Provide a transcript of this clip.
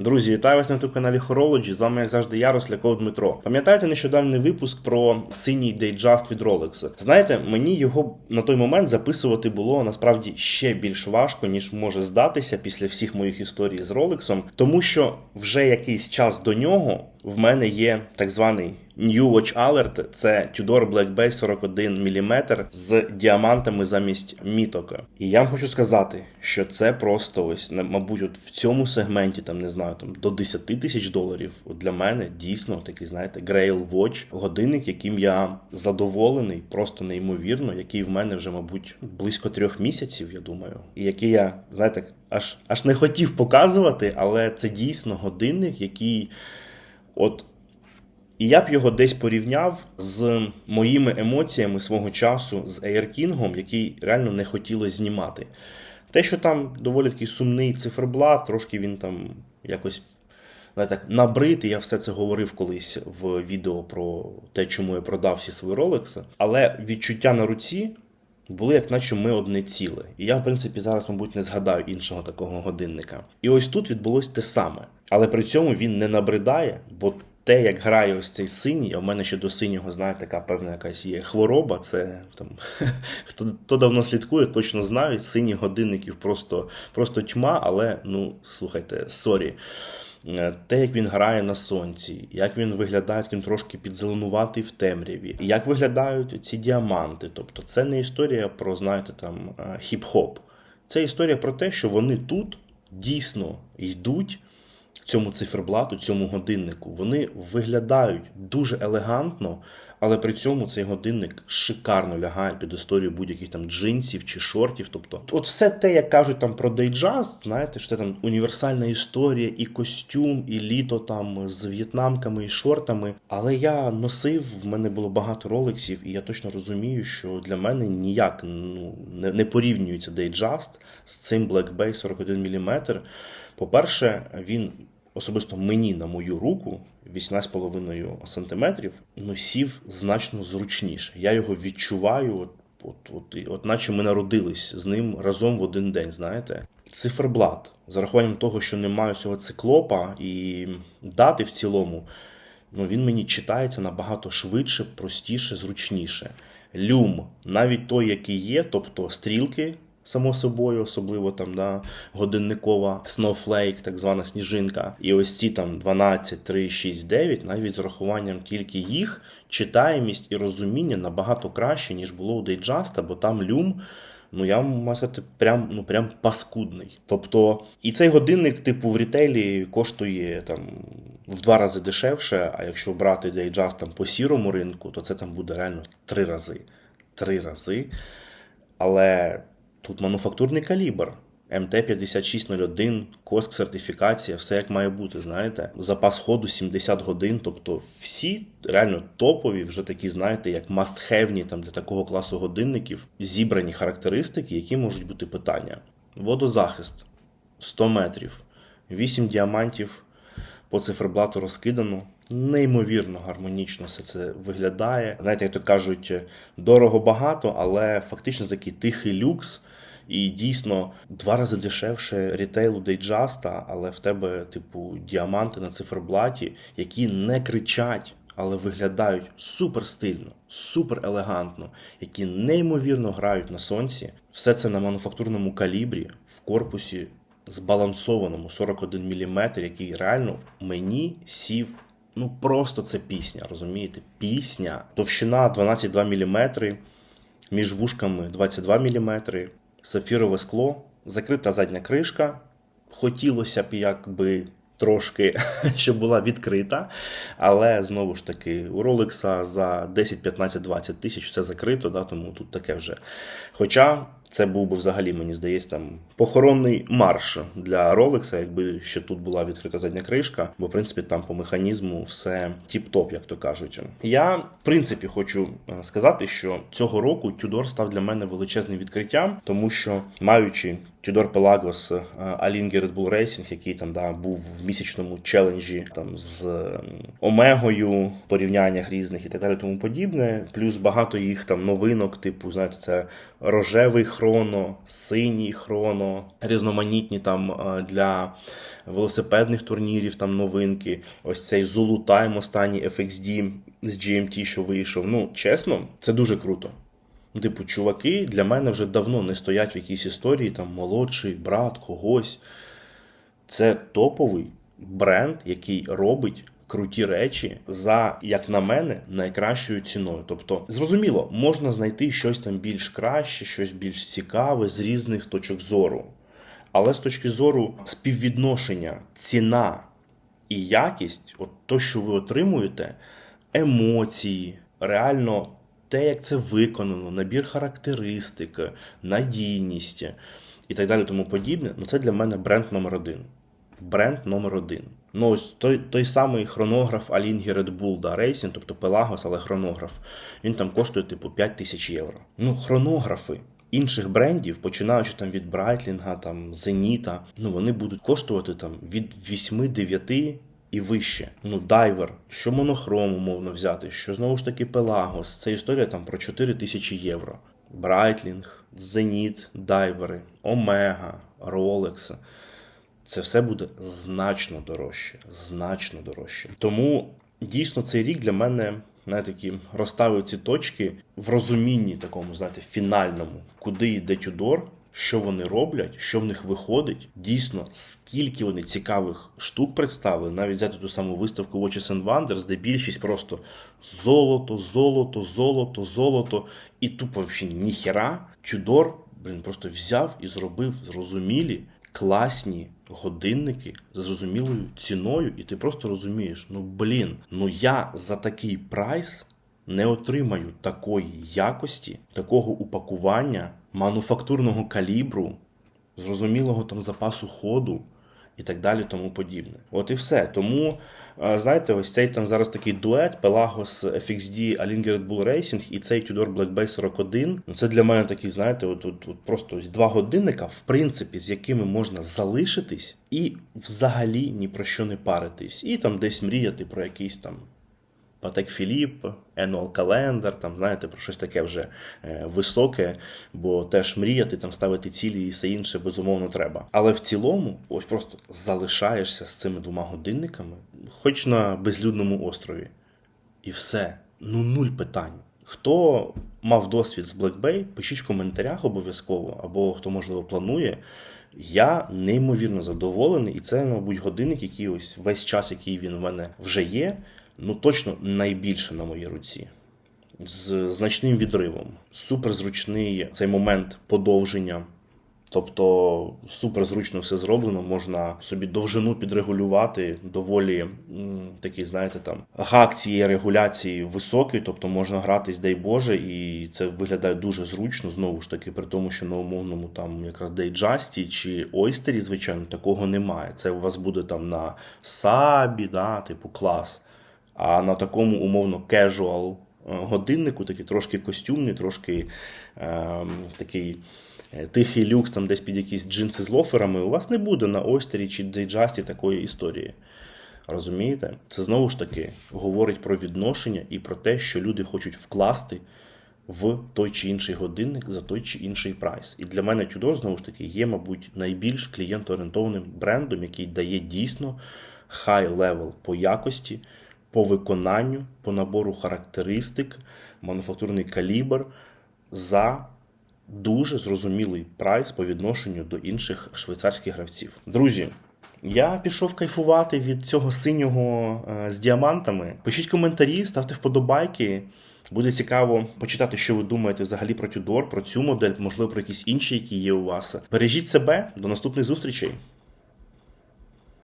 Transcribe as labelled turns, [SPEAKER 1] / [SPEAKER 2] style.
[SPEAKER 1] Друзі, вітаю вас на youtube каналі Horology. З вами, як завжди, я, Росляков Дмитро. Пам'ятаєте нещодавній випуск про синій Дейджаст від Rolex? Знаєте, мені його на той момент записувати було насправді ще більш важко, ніж може здатися після всіх моїх історій з Rolex, тому що вже якийсь час до нього в мене є так званий New Watch Alert. Це Tudor Black Bay 41 мм з діамантами замість міток. І я вам хочу сказати, що це просто ось, мабуть, от в цьому сегменті, там не знаю, там до 10 тисяч доларів. От для мене дійсно такий, знаєте, Grail Watch, годинник, яким я задоволений, просто неймовірно, який в мене вже, мабуть, близько трьох місяців, я думаю, і який я, знаєте, аж аж не хотів показувати, але це дійсно годинник, який. От і я б його десь порівняв з моїми емоціями свого часу з King, який реально не хотілося знімати. Те, що там доволі такий сумний циферблат, трошки він там якось так, набрид, і я все це говорив колись в відео про те, чому я продав всі свої ролекси. Але відчуття на руці були, як наче ми одне ціле. І я, в принципі, зараз, мабуть, не згадаю іншого такого годинника. І ось тут відбулось те саме. Але при цьому він не набридає, бо те, як грає ось цей синій, а в мене ще до синього, знаєте, така певна якась є хвороба. Це там хто, хто давно слідкує, точно знають. Синіх годинників просто, просто тьма, але ну слухайте, сорі. Е, Те, як він грає на сонці, як він виглядає, він трошки підзеленуватий в темряві, як виглядають ці діаманти. Тобто, це не історія про, знаєте, там е, хіп-хоп. Це історія про те, що вони тут дійсно йдуть цьому циферблату, цьому годиннику. Вони виглядають дуже елегантно, але при цьому цей годинник шикарно лягає під історію будь-яких там джинсів чи шортів. Тобто, от все те, як кажуть там про Дейджаст, знаєте, що це там універсальна історія, і костюм, і літо там з в'єтнамками і шортами. Але я носив, в мене було багато ролексів, і я точно розумію, що для мене ніяк ну, не, не порівнюється Дейджаст з цим Black Bay 41 мм. По-перше, він особисто мені на мою руку 18,5 см, ну сів значно зручніше. Я його відчуваю, от, от, от, от наче ми народились з ним разом в один день, знаєте. Циферблат, з рахуванням того, що немає цього циклопа і дати в цілому, ну він мені читається набагато швидше, простіше, зручніше. Люм, навіть той, який є, тобто стрілки, само собою, особливо там да, годинникова Snowflake, так звана сніжинка. І ось ці там 12, 3, 6, 9, навіть з урахуванням тільки їх, читаємість і розуміння набагато краще, ніж було у Дейджаста, бо там люм. Ну, я можу сказати, прям, ну, прям паскудний. Тобто, і цей годинник, типу, в рітейлі коштує там в два рази дешевше, а якщо брати Дейджаст там по сірому ринку, то це там буде реально три рази. Три рази. Але тут мануфактурний калібр. МТ-5601, коск сертифікація, все як має бути, знаєте. Запас ходу 70 годин. Тобто всі реально топові, вже такі, знаєте, як must-have там для такого класу годинників, зібрані характеристики, які можуть бути питання. Водозахист 100 метрів, 8 діамантів по циферблату розкидано. Неймовірно гармонічно все це виглядає. Знаєте, як то кажуть, дорого багато, але фактично такий тихий люкс. І дійсно два рази дешевше рітейлу Дейджаста, але в тебе, типу, діаманти на циферблаті, які не кричать, але виглядають супер стильно, супер елегантно, які неймовірно грають на сонці. Все це на мануфактурному калібрі в корпусі збалансованому 41 мм, який реально мені сів. Ну просто це пісня, розумієте? Пісня. Товщина 12,2 мм, між вушками 22 мм, сапфірове скло, закрита задня кришка. Хотілося б якби трошки, щоб була відкрита, але знову ж таки, у Rolex за 10, 15, 20 тисяч все закрито, да, тому тут таке вже. Хоча це був би взагалі, мені здається, там похоронний марш для Ролекса, якби ще тут була відкрита задня кришка, бо в принципі там по механізму все тіп-топ, як то кажуть. Я в принципі хочу е, сказати, що цього року Тюдор став для мене величезним відкриттям, тому що маючи Тюдор Пелагос Алінгі Red Bull Racing, який там да, був в місячному челенджі там з Омегою, порівняннях різних і так далі, тому подібне. Плюс багато їх там новинок, типу, знаєте, це рожевий хроно, синій хроно, різноманітні там е, для велосипедних турнірів там новинки. Ось цей Time останній FXD з GMT, що вийшов. Ну, чесно, це дуже круто. Ну, Типу, чуваки для мене вже давно не стоять в якійсь історії, там молодший брат когось. Це топовий бренд, який робить круті речі за, як на мене, найкращою ціною. Тобто, зрозуміло, можна знайти щось там більш краще, щось більш цікаве з різних точок зору. Але з точки зору співвідношення ціна і якість, от то, що ви отримуєте, емоції, реально те, як це виконано, набір характеристик, надійність і так далі, тому подібне, ну це для мене бренд номер один. Бренд номер один. Ну, ось той, той самий хронограф Алінгі Red Bull да, Racing, тобто Пелагос, але хронограф, він там коштує типу 5 тисяч євро. Ну, хронографи інших брендів, починаючи там від Брайтлінга, там Зеніта, ну вони будуть коштувати там від 8-9 і вище. Ну, дайвер, що монохром, умовно взяти, що знову ж таки Пелагос. Це історія там про 4 тисячі євро. Брайтлінг, Зеніт, дайвери, Омега, Ролекс. Це все буде значно дорожче, значно дорожче. Тому дійсно цей рік для мене знаєте, такі розставив ці точки в розумінні такому, знаєте, фінальному, куди йде Тюдор, що вони роблять, що в них виходить. Дійсно, скільки вони цікавих штук представили, навіть взяти ту саму виставку Watches and Wonders, де більшість просто золото, золото, золото, золото, і тупо взагалі ніхера. Тюдор, блін, просто взяв і зробив зрозумілі, класні годинники за зрозумілою ціною, і ти просто розумієш, ну блін, ну я за такий прайс не отримаю такої якості, такого упакування, мануфактурного калібру, зрозумілого там запасу ходу. І так далі, тому подібне. От і все. Тому, е, знаєте, ось цей там зараз такий дует Pelagos FXD Alinger Red Bull Racing і цей Tudor Black Bay 41. Ну, це для мене такий, знаєте, от, от, от просто ось два годинника, в принципі, з якими можна залишитись і взагалі ні про що не паритись. І там десь мріяти про якийсь там Патек Філіп, Annual Calendar, там, знаєте, про щось таке вже е, високе, бо теж мріяти, там ставити цілі і все інше, безумовно, треба. Але в цілому, ось просто залишаєшся з цими двома годинниками, хоч на безлюдному острові. І все. Ну, нуль питань. Хто мав досвід з Black Bay, пишіть в коментарях обов'язково, або хто, можливо, планує. Я неймовірно задоволений, і це, мабуть, годинник, який ось весь час, який він в мене вже є, ну точно найбільше на моїй руці. З значним відривом. Суперзручний цей момент подовження. Тобто супер зручно все зроблено, можна собі довжину підрегулювати, доволі такий, знаєте, там гак цієї регуляції високий, тобто можна гратись, дай Боже, і це виглядає дуже зручно, знову ж таки, при тому, що на умовному там якраз дейджасті чи ойстері, звичайно, такого немає. Це у вас буде там на сабі, да, типу клас. А на такому умовно е, годиннику, такий трошки костюмний, трошки е, такий е, тихий люкс, там десь під якісь джинси з лоферами, у вас не буде на Ойстері чи Дейджасті такої історії. Розумієте? Це знову ж таки говорить про відношення і про те, що люди хочуть вкласти в той чи інший годинник за той чи інший прайс. І для мене Tudor, знову ж таки, є, мабуть, найбільш клієнтоорієнтованим брендом, який дає дійсно high level по якості, по виконанню, по набору характеристик, мануфактурний калібр за дуже зрозумілий прайс по відношенню до інших швейцарських гравців. Друзі. Я пішов кайфувати від цього синього е, з діамантами. Пишіть коментарі, ставте вподобайки. Буде цікаво почитати, що ви думаєте взагалі про Tudor, про цю модель, можливо, про якісь інші, які є у вас. Бережіть себе, до наступних зустрічей.